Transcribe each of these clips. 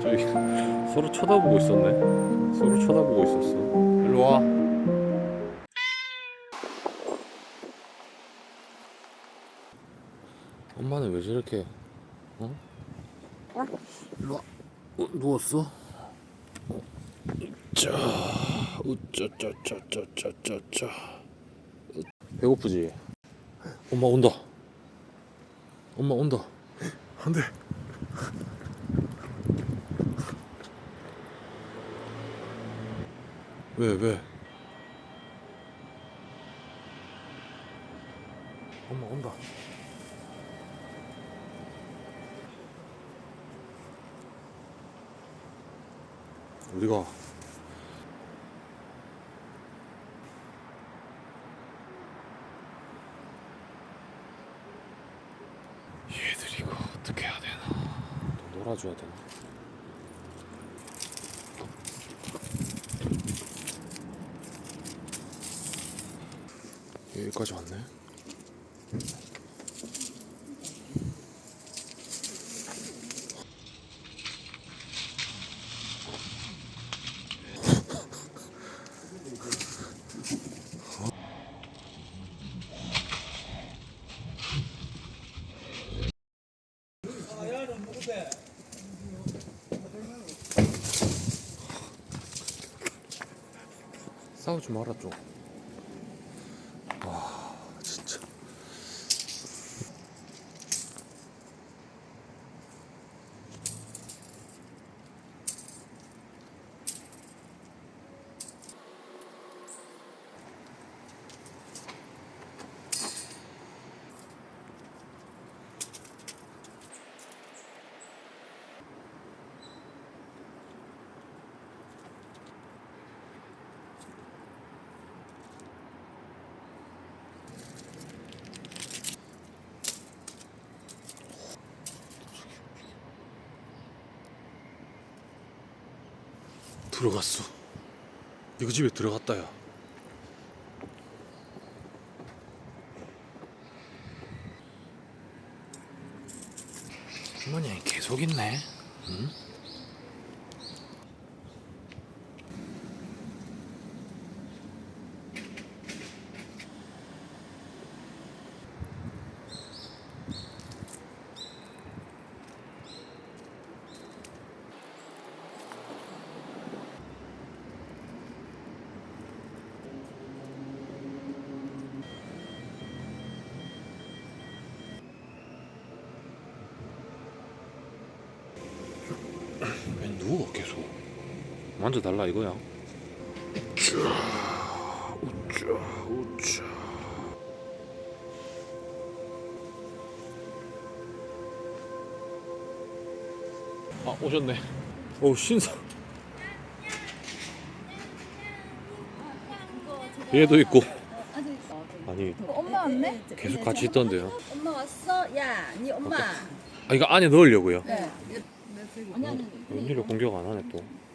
저기 서로 쳐다보고 있었네. 서로 쳐다보고 있었어. 일로 와. 엄마는 왜 저렇게 어? 일로 와. 어, 누웠어? 어. 자, 우짜짜짜짜짜짜짜. 배고프지? 엄마 온다. 엄마 온다. 안 돼. 왜, 왜? 엄마 온다. 어디가? 얘들 이거 어떻게 해야 되나? 또 놀아줘야 되나? 여기까지 왔네. 싸우지 마라 좀. 들어갔어. 이거 집에 들어갔다 야. 할머니 계속 있네. 응? 왜 누워 계속? 만져달라 이거야. 우짜 우짜 우짜. 아 오셨네. 오 신사. 얘도 있고. 아니 엄마 왔네? 계속 같이 있던데요. 엄마 왔어? 야, 네 엄마. 아 이거 안에 넣으려고요. 네. 아니 아니. 웬일로 공격 안 하네 또.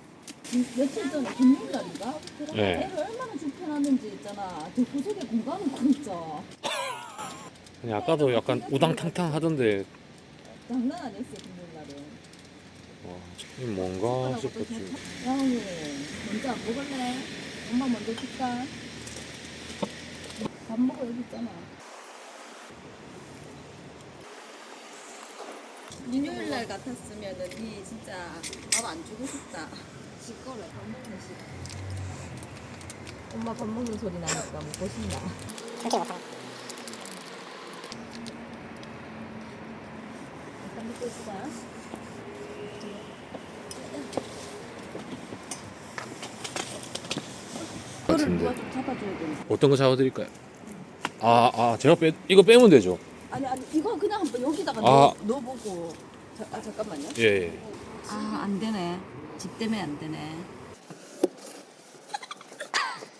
며칠 전 금요일날인가? 네. 애를 얼마나 불편하는지 있잖아. 저 구석에 없고 있죠. 아니 아까도 약간 우당탕탕 하던데 장난 아니었어 금요일날은. 와, 이 뭔가 싶었지. 야옹이 먼저 안 먹을래? 엄마 먼저 줄까? 밥 먹어 여기 있잖아. 일요일날 같았으면은 니 진짜 밥 안 주고 싶다. 지거래 밥 먹는 시. 엄마 밥 먹는 소리 나니까 먹고 싶나? 잠깐 먹고 있어. 이거를 같은데. 누가 좀 잡아줘야 되는. 어떤 거 잡아드릴까요? 아, 아, 제가 빼, 이거 빼면 되죠? 아니 아니 이거 그냥 한번 여기다가 아. 넣어, 넣어보고. 자, 아 잠깐만요. 예, 예. 아 안 되네. 집 때문에 안 되네.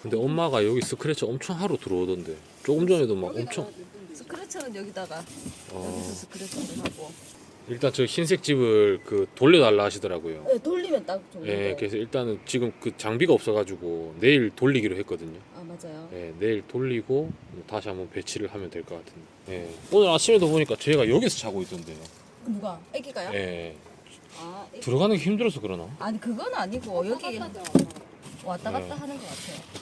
근데 엄마가 여기 스크래치 엄청 하루 들어오던데. 조금 전에도 막 엄청. 스크래쳐는 여기다가 어, 여기서 스크래쳐를 하고. 일단 저 흰색 집을 그 돌려달라 하시더라고요. 네, 돌리면 딱 좋은데. 예, 그래서 일단은 지금 그 장비가 없어가지고 내일 돌리기로 했거든요. 아 맞아요. 예, 내일 돌리고 다시 한번 배치를 하면 될 것 같은데. 예, 오늘 아침에도 보니까 제가 여기서 자고 있던데요. 누가? 애기가요? 예, 아. 들어가는 게 힘들어서 그러나? 아니 그건 아니고 여기 왔다 갔다 네. 하는 것 같아요.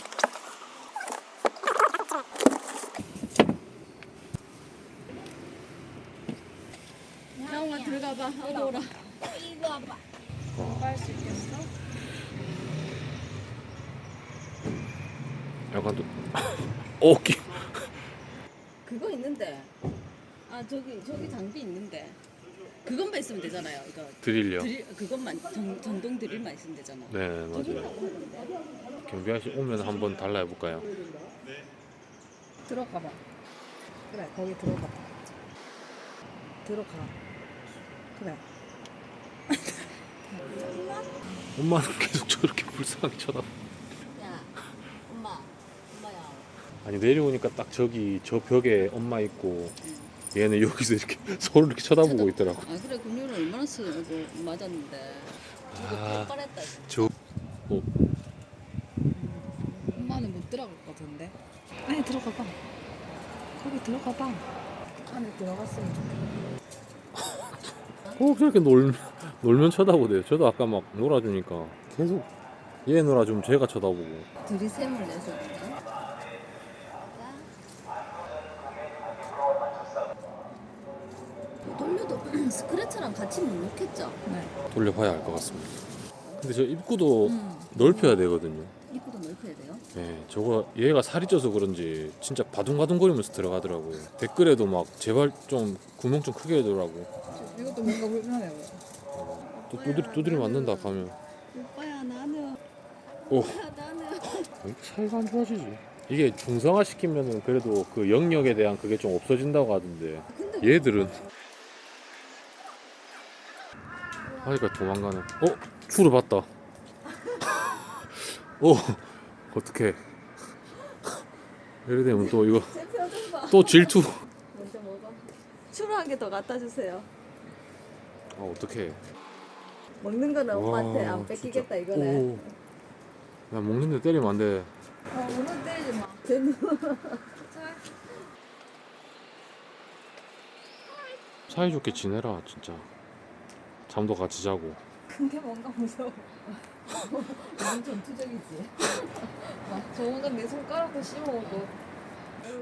야옹아 들어가봐. 어디 오라. 이거 봐. 할수 있겠어? 약간 또 어, 오기 그거 있는데. 아 저기 저기 장비 있는데. 그것만 있으면 되잖아요. 이거 드릴요. 드릴 그것만 전, 전동 드릴만 있으면 되잖아. 네, 맞아요. 경비 아저씨 오면 한번 달라 해볼까요? 들어가 봐. 그래 거기 들어가 봐. 들어가. 그래. 엄마는 계속 저렇게 불쌍하게 쳐다. 야, 엄마, 엄마야. 아니 내려오니까 딱 저기 저 벽에 엄마 있고 얘는 여기서 이렇게 서로 이렇게 쳐다보고 있더라고. 아 그래 금요일 얼마나 쓰고 맞았는데. 이거 아. 뻔뻔했다. 진짜. 저 어, 엄마는 못 들어갈 것 같은데. 안에 들어가 봐. 거기 들어가 봐. 안에 들어갔으면 좋겠다. 꼭 저렇게 놀, 놀면 쳐다보대요. 저도 아까 막 놀아주니까 계속 얘 놀아주면 제가 쳐다보고. 들이샘을 내서 그런가? 돌려도 스크래처랑 같이 못 넣겠죠? 네. 돌려봐야 알 것 같습니다. 근데 저 입구도 음. 넓혀야 되거든요. 입구도 넓혀야 돼요. 네, 저거 얘가 살이 쪄서 그런지 진짜 바둥바둥거리면서 들어가더라고요. 댓글에도 막 제발 좀 구멍 좀 크게 해더라고. 이것도 뭔가 불편해. 또 두드리 두드리 맞는다 가면 오빠야 나는. 오. 오빠야 나는. 사이가 안 좋아지지? 이게 중성화 시키면은 그래도 그 영역에 대한 그게 좀 없어진다고 하던데 근데 얘들은 하니까 도망가네. 어? 줄을 봤다. 어? 어떡해. 이래 되면 또 이거 제 표정 봐. 또 질투. 먼저 먹어. 추루 한 개 더 갖다 주세요. 아 어떡해. 먹는 거는 엄마한테 와, 안 뺏기겠다 진짜. 이거네. 오. 야 먹는데 때리면 안 돼. 아, 오늘 때리지 마. 쟤는 사이좋게 지내라 진짜. 잠도 같이 자고. 근데 뭔가 무서워. 너무 전투적이지. 막 조만간 내 손가락도 씹어오고.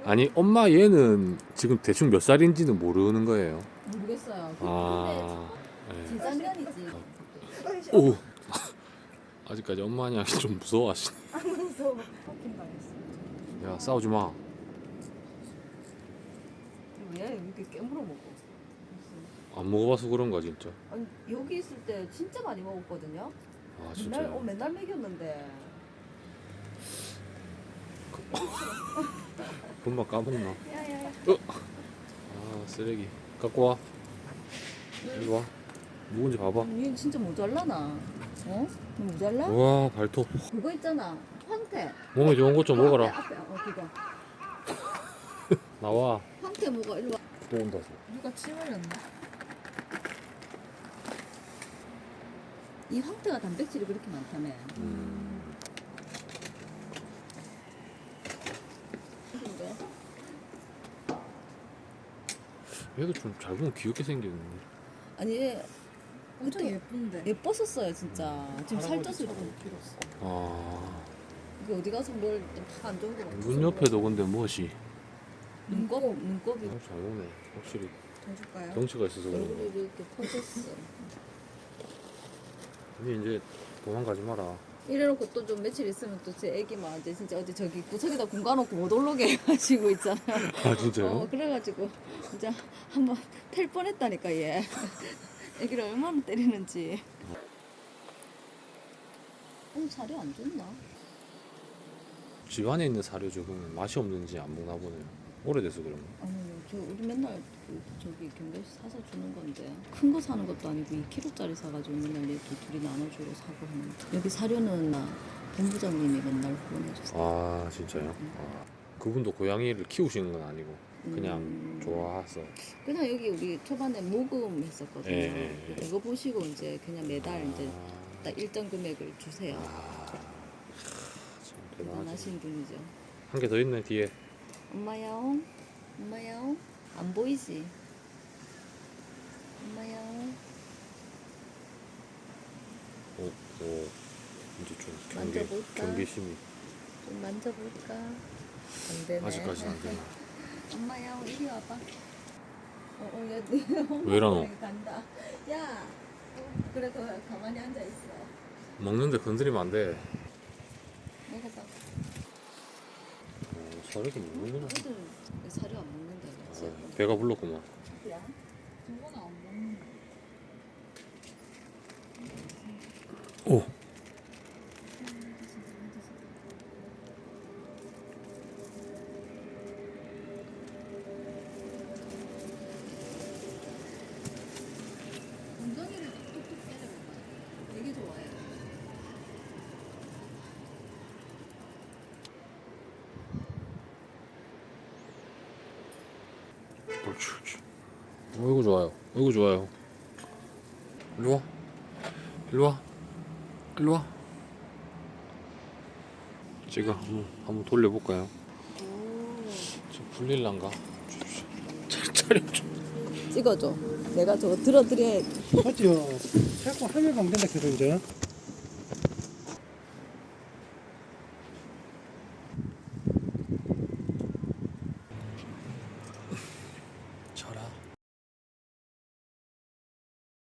아니 엄마 얘는 지금 대충 몇 살인지는 모르는 거예요. 모르겠어요. 아. 네. 재작년이지. 오. 아직까지 엄마 아니 하기 좀 무서워하시네. 무서워. 당했어. 야 싸우지 마. 왜 이렇게 깨물어 먹어? 안 먹어봐서 그런가 진짜. 아니 여기 있을 때 진짜 많이 먹었거든요. 아 맨날 어. 맨날 먹였는데. 금방 까먹나. 야야야. 아 쓰레기. 갖고 와. 이리 와. 누군지 봐봐. 얘 진짜 모자라나? 어? 너 모자라? 와 발톱. 그거 있잖아. 황태. 몸에 좋은 것 좀그 먹어라. 앞에. 어 그거. 나와. 황태 먹어. 일로 와. 또 온다. 누가 침 흘렸나? 이 황태가 단백질이 그렇게 많다며. 음. 얘도 좀잘 보면 귀엽게 생겼네. 아니 얘 엄청 그때 예쁜데. 예뻤었어요 진짜. 지금 살쪄서 이렇게. 아. 이게 어디 가서 뭘 다 안 좋은 거 먹고. 눈 옆에도 근데 무엇이? 눈곱 눈곱이 잘 보네. 확실히 더 줄까요? 덩치가 있어서 그런가. 얼굴이 이렇게 퍼졌어. 근데 이제 도망가지 마라. 이래놓고 또 좀 며칠 있으면 또 제 애기 막 이제 진짜 어디 저기 구석에다 공가놓고 못 올라게 해가지고 있잖아. 아 진짜요? 어 그래가지고 진짜 한번 팰 뻔했다니까 얘. 애기를 얼마나 때리는지. 오늘 살이 안 좋나? 집 안에 있는 사료 조금 맛이 없는지 안 먹나 보네요. 오래돼서 그런가. 아니 저 우리 맨날 그 저기 경배씨 사서 주는 건데 큰 거 사는 것도 아니고 2kg짜리 사가지고 맨날 이렇게 둘이 나눠주고 사고 하는 여기 사료는 나 본부장님이 맨날 보내주세요 아 진짜요? 아, 그분도 고양이를 키우시는 건 아니고 그냥 음. 좋아서 그냥 여기 우리 초반에 모금 했었거든요. 예, 예, 예. 그거 보시고 이제 그냥 매달 이제 아, 딱 일정 금액을 주세요. 아, 참. 대단하신 분이죠. 한 개 더 있네 뒤에. 엄마야옹, 엄마야옹, 안 보이지? 엄마야옹, 오, 오 이제 좀 경계 만져볼까? 경계심이 좀 만져볼까? 안 되네. 아직까지는 안 되나. 엄마야옹 이리 와봐. 어, 어, 야, 왜 이러노? 엄마 간다. 야, 어, 그래 그 가만히 앉아 있어. 먹는데 건드리면 안 돼. 먹어봐. 어, 사료도 먹는구나. 애들 사료 안 먹는다? 아, 배가 불렀구만. 오. 엉덩이를 뚝뚝 때려봐. 되게 좋아요. 옳지, 옳지. 어이구 좋아요. 어이구 좋아요. 일로 와. 일로 와. 일로 와. 제가 한번 한번 돌려볼까요? 오. 지금 불릴란가? 차- 차려 좀. 찍어줘. 내가 저거 들어드려야 맞죠? 자꾸 하면 안 된다 그러죠.